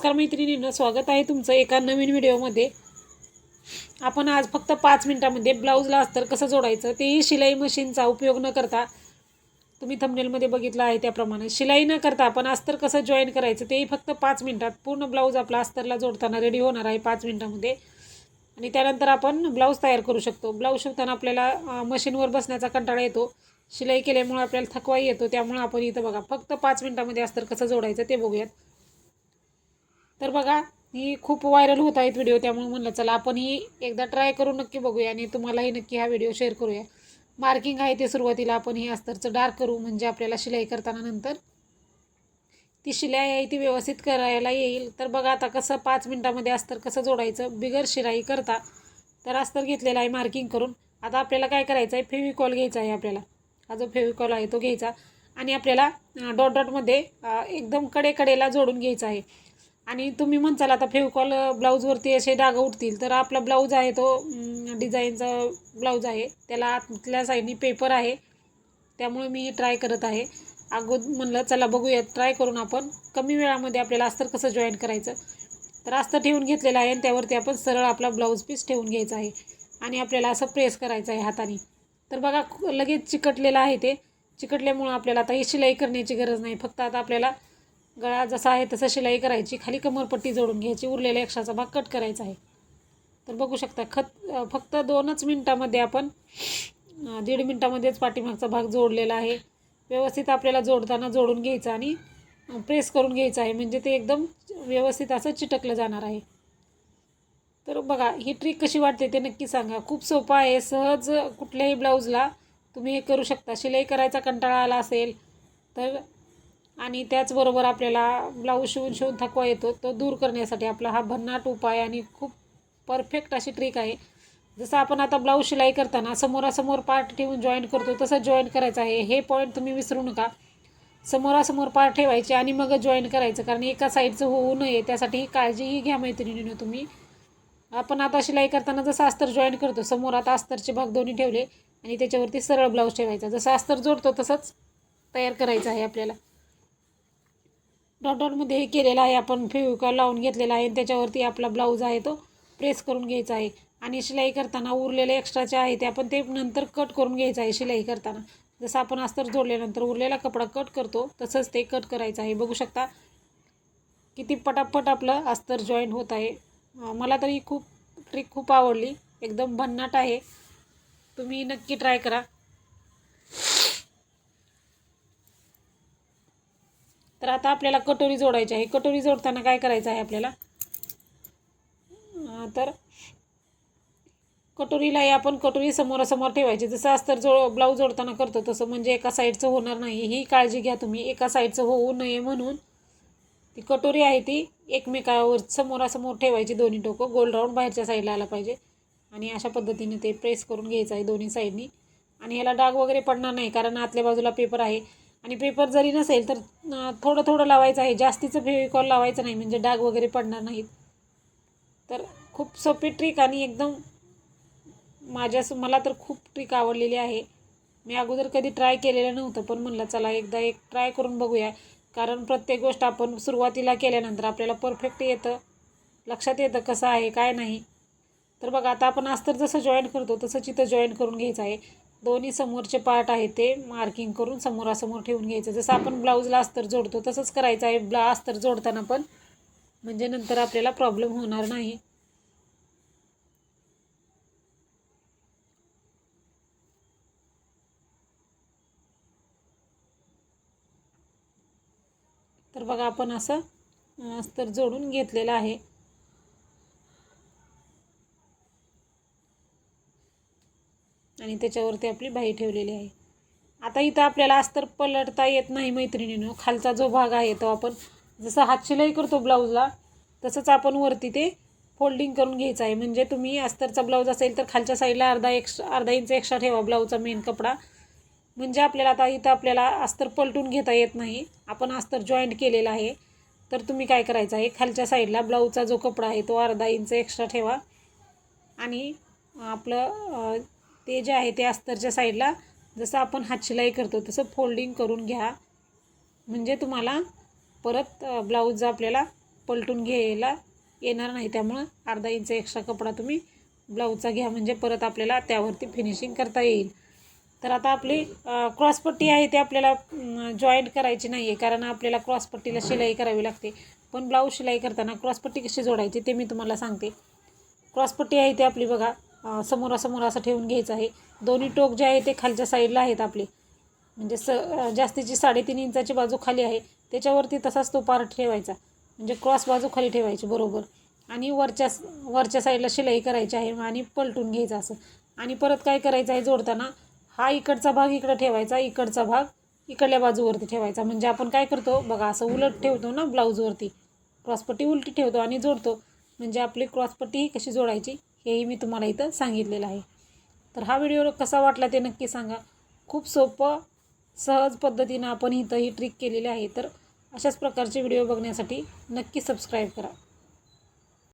नमस्कार मैत्रिणींना स्वागत आहे तुमचं एका नवीन व्हिडिओमध्ये. आपण आज फक्त पाच मिनटामध्ये ब्लाऊजला अस्तर कसं जोडायचं तेही शिलाई मशीनचा उपयोग न करता तुम्ही थंबनेलमध्ये बघितलं आहे त्याप्रमाणे. शिलाई न करता आपण अस्तर कसं जॉईन करायचं तेही फक्त पाच मिनटात पूर्ण ब्लाऊज आपला अस्तरला जोडताना रेडी होणार आहे पाच मिनटामध्ये. आणि त्यानंतर आपण ब्लाऊज तयार करू शकतो. ब्लाऊज शिवताना आपल्याला मशीनवर बसण्याचा कंटाळा येतो. शिलाई केल्यामुळे आपल्याला थकवाही येतो. त्यामुळे आपण इथं बघा फक्त पाच मिनटामध्ये अस्तर कसं जोडायचं ते बघूयात. तर बघा ही खूप व्हायरल होत आहेत व्हिडिओ त्यामुळे म्हणलं चला आपण ही एकदा ट्राय करून नक्की बघूया आणि तुम्हालाही नक्की हा व्हिडिओ शेअर करूया. मार्किंग आहे ते सुरुवातीला आपण हे अस्तरचं डार्क करू म्हणजे आपल्याला शिलाई करताना नंतर. ती शिलाई आहे ती व्यवस्थित करायला येईल. तर बघा आता कसं पाच मिनटामध्ये अस्तर कसं जोडायचं बिगर शिलाई करता. तर अस्तर घेतलेलं आहे मार्किंग करून. आता आपल्याला काय करायचं आहे फेविकॉल घ्यायचा आहे आपल्याला. हा जो फेविकॉल आहे तो घ्यायचा. आणि आपल्याला डॉट डॉटमध्ये एकदम एकदम कडेकडेला जोडून घ्यायचा आहे. आणि तुम्ही म्हणताल आता फेविकॉल ब्लाऊजवरती असे डाग उठतील तर आपला ब्लाऊज आहे तो डिझाईनचा ब्लाऊज आहे. त्याला आतल्या साईडनी पेपर आहे. त्यामुळे मी ट्राय करत आहे. अगोद म्हणलं चला बघूया ट्राय करून आपण. कमी वेळामध्ये आपल्याला अस्तर कसं जॉईन करायचं? तर अस्तर ठेवून घेतलेलं आहे आणि त्यावरती आपण सरळ आपला ब्लाऊज पीस ठेवून घ्यायचा आहे. आणि आपल्याला असं प्रेस करायचं आहे हाताने. तर बघा लगेच चिकटलेलं आहे ते. चिकटल्यामुळं आपल्याला आता ही शिलाई करण्याची गरज नाही. फक्त आता आपल्याला गळा जसा आहे तसं शिलाई करायची खाली कमरपट्टी जोडून घ्यायची उरलेल्या यक्षाचा भाग कट करायचा आहे. तर बघू शकता खत फक्त दोनच मिनटामध्ये आपण दीड मिनटामध्येच पाठीमागचा भाग जोडलेला आहे. व्यवस्थित आपल्याला जोडताना जोडून घ्यायचं आणि प्रेस करून घ्यायचं आहे. म्हणजे ते एकदम व्यवस्थित असं चिटकलं जाणार आहे. तर बघा ही ट्रिक कशी वाटते ते नक्की सांगा. खूप सोपं आहे. सहज कुठल्याही ब्लाऊजला तुम्ही हे करू शकता. शिलाई करायचा कंटाळा आला असेल तर आणि त्याचबरोबर आपल्याला ब्लाऊज शिवून शिवून थकवा येतो तो दूर करण्यासाठी आपला हा भन्नाट उपाय आणि खूप परफेक्ट अशी ट्रिक आहे. जसं आपण आता ब्लाऊज शिलाई करताना समोरासमोर पार्ट ठेवून जॉईन करतो तसं जॉईन करायचं आहे. हे पॉईंट तुम्ही विसरू नका. समोरासमोर पार्ट ठेवायचे आणि मग जॉईन करायचं कारण एका साईडचं होऊ नये त्यासाठी काळजीही घ्या मैत्रिणीनं तुम्ही. आपण आता शिलाई करताना जसं अस्तर जॉईन करतो समोर आता अस्तरचे भाग दोन्ही ठेवले आणि त्याच्यावरती सरळ ब्लाऊज ठेवायचा. जसं अस्तर जोडतो तसंच तयार करायचं आहे आपल्याला. डॉट डॉटमध्ये हे केलेलं आहे. आपण फेविकॉल लावून घेतलेला आहे. आणि त्याच्यावरती आपला ब्लाऊज आहे तो प्रेस करून घ्यायचा आहे. आणि शिलाई करताना उरलेले एक्स्ट्राचे आहे ते आपण ते नंतर कट करून घ्यायचं आहे शिलाई करताना. जसं आपण अस्तर जोडल्यानंतर उरलेला कपडा कट करतो तसंच ते कट करायचं आहे. बघू शकता किती पटापट आपलं अस्तर जॉईन होत आहे. मला तरी खूप ट्रिक खूप आवडली. एकदम भन्नाट आहे. तुम्ही नक्की ट्राय करा. तर आता आपल्याला कटोरी जोडायची आहे. कटोरी जोडताना काय करायचं आहे आपल्याला? तर कटोरीलाही आपण कटोरी समोरासमोर ठेवायची. जसं अस्तर जो ब्लाऊज जोडताना करतो तसं म्हणजे एका साईडचं होणार नाही. ही काळजी घ्या तुम्ही. एका साईडचं होऊ नये म्हणून ती कटोरी आहे ती एकमेकावर समोरासमोर ठेवायची. दोन्ही टोकं गोल राऊंड बाहेरच्या साईडला आला पाहिजे. आणि अशा पद्धतीने ते प्रेस करून घ्यायचं आहे दोन्ही साईडनी. आणि ह्याला डाग वगैरे पडणार नाही कारण आतल्या बाजूला पेपर आहे. आणि पेपर जरी नसेल तर थोडं थोडं लावायचं आहे. जास्तीचं फेविकॉल लावायचं नाही. म्हणजे डाग वगैरे पडणार नाहीत. तर खूप सोपी ट्रिक आणि एकदम माझ्या मला तर खूप ट्रिक आवडलेली आहे. मी अगोदर कधी ट्राय केलेलं नव्हतं पण म्हणलं चला एकदा एक ट्राय करून बघूया. कारण प्रत्येक गोष्ट आपण सुरुवातीला केल्यानंतर आपल्याला परफेक्ट येतं. लक्षात येतं कसं आहे काय नाही. तर बघा आता आपण अस्तर जसं जॉईन करतो तसंच इथं जॉईन करून घ्यायचं आहे. दोन्ही समोरचे पार्ट आहे ते मार्किंग करून समोरासमोर ठेवून घ्यायचं. जसं आपण ब्लाऊजला अस्तर जोडतो तसंच करायचं आहे. ब्ला अस्तर जोडताना पण. म्हणजे नंतर आपल्याला प्रॉब्लेम होणार नाही. तर बघा आपण असं अस्तर जोडून घेतलेलं आहे. आणि त्याच्यावरती आपली बाई ठेवलेली आहे. आता इथं आपल्याला अस्तर पलटता येत नाही मैत्रिणीनं. खालचा जो भाग आहे तो आपण जसं हात शिलाई करतो ब्लाऊजला तसंच आपण वरती ते फोल्डिंग करून घ्यायचं आहे. म्हणजे तुम्ही अस्तरचा ब्लाऊज असेल तर खालच्या साईडला अर्धा एक्स्ट्रा अर्धा इंच एक्स्ट्रा ठेवा ब्लाऊजचा मेन कपडा. म्हणजे आपल्याला आता इथं आपल्याला अस्तर पलटून घेता येत नाही. आपण अस्तर जॉईंट केलेला आहे. तर तुम्ही काय करायचं आहे? खालच्या साईडला ब्लाऊजचा जो कपडा आहे तो अर्धा इंच एक्स्ट्रा ठेवा. आणि आपलं ते जे आहे ते अस्तरच्या साईडला जसं आपण हातशिलाई करतो तसं फोल्डिंग करून घ्या. म्हणजे तुम्हाला परत ब्लाऊज आपल्याला पलटून घ्यायला येणार नाही. त्यामुळं अर्धा इंच एक्स्ट्रा कपडा तुम्ही ब्लाऊजचा घ्या. म्हणजे परत आपल्याला त्यावरती फिनिशिंग करता येईल. तर आता आपली क्रॉसपट्टी आहे ते आपल्याला जॉईंट करायची नाही आहे कारण आपल्याला क्रॉसपट्टीला शिलाई करावी लागते. पण ब्लाऊज शिलाई करताना क्रॉसपट्टी कशी जोडायची ते मी तुम्हाला सांगते. क्रॉसपट्टी आहे ते आपली बघा. समोरासमोर असं ठेवून घ्यायचं आहे. दोन्ही टोक जे आहे ते खालच्या साईडला आहेत आपले. म्हणजे स जास्तीची साडेतीन इंचाची बाजू खाली आहे त्याच्यावरती तसाच तो पार्ट ठेवायचा. म्हणजे क्रॉस बाजू खाली ठेवायची बरोबर. आणि वरच्या वरच्या साईडला शिलाई करायची आहे आणि पलटून घ्यायचं असं. आणि परत काय करायचं आहे जोडताना हा इकडचा भाग इकडं ठेवायचा इकडचा भाग इकडल्या बाजूवरती ठेवायचा. म्हणजे आपण काय करतो बघा असं उलट ठेवतो ना ब्लाऊजवरती. क्रॉसपट्टी उलटी ठेवतो आणि जोडतो. म्हणजे आपली क्रॉसपट्टी ही कशी जोडायची? हेही मी तुम्हाला इथं सांगितलेलं आहे. तर हा व्हिडिओ कसा वाटला ते नक्की सांगा. खूप सोपं सहज पद्धतीनं आपण इथं ही ट्रिक केलेली आहे. तर अशाच प्रकारचे व्हिडिओ बघण्यासाठी नक्की सबस्क्राईब करा.